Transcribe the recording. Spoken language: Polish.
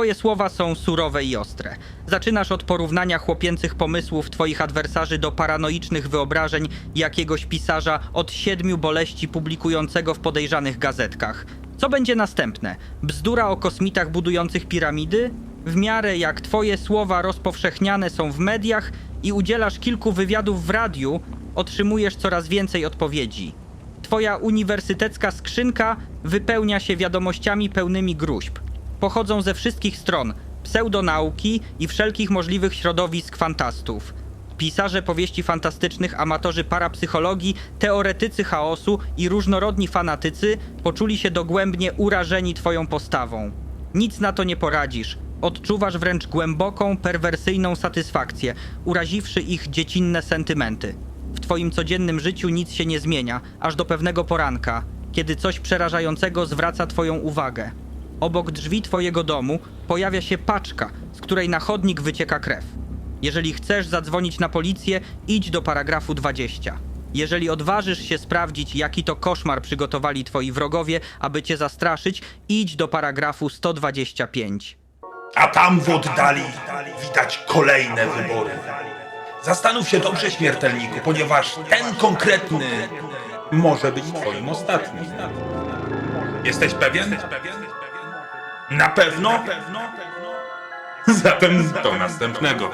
Twoje słowa są surowe i ostre. Zaczynasz od porównania chłopięcych pomysłów Twoich adwersarzy do paranoicznych wyobrażeń jakiegoś pisarza od siedmiu boleści publikującego w podejrzanych gazetkach. Co będzie następne? Bzdura o kosmitach budujących piramidy? W miarę jak Twoje słowa rozpowszechniane są w mediach i udzielasz kilku wywiadów w radiu, otrzymujesz coraz więcej odpowiedzi. Twoja uniwersytecka skrzynka wypełnia się wiadomościami pełnymi gruźb. Pochodzą ze wszystkich stron pseudonauki i wszelkich możliwych środowisk fantastów. Pisarze powieści fantastycznych, amatorzy parapsychologii, teoretycy chaosu i różnorodni fanatycy poczuli się dogłębnie urażeni Twoją postawą. Nic na to nie poradzisz. Odczuwasz wręcz głęboką, perwersyjną satysfakcję, uraziwszy ich dziecinne sentymenty. W twoim codziennym życiu nic się nie zmienia, aż do pewnego poranka, kiedy coś przerażającego zwraca twoją uwagę. Obok drzwi twojego domu pojawia się paczka, z której na chodnik wycieka krew. Jeżeli chcesz zadzwonić na policję, idź do paragrafu 20. Jeżeli odważysz się sprawdzić, jaki to koszmar przygotowali twoi wrogowie, aby cię zastraszyć, idź do paragrafu 125. A tam w oddali widać kolejne wybory. Zastanów się dobrze, śmiertelniku, ponieważ ten konkretny może być twoim ostatnim. Jesteś pewien? Na pewno? Zatem do następnego.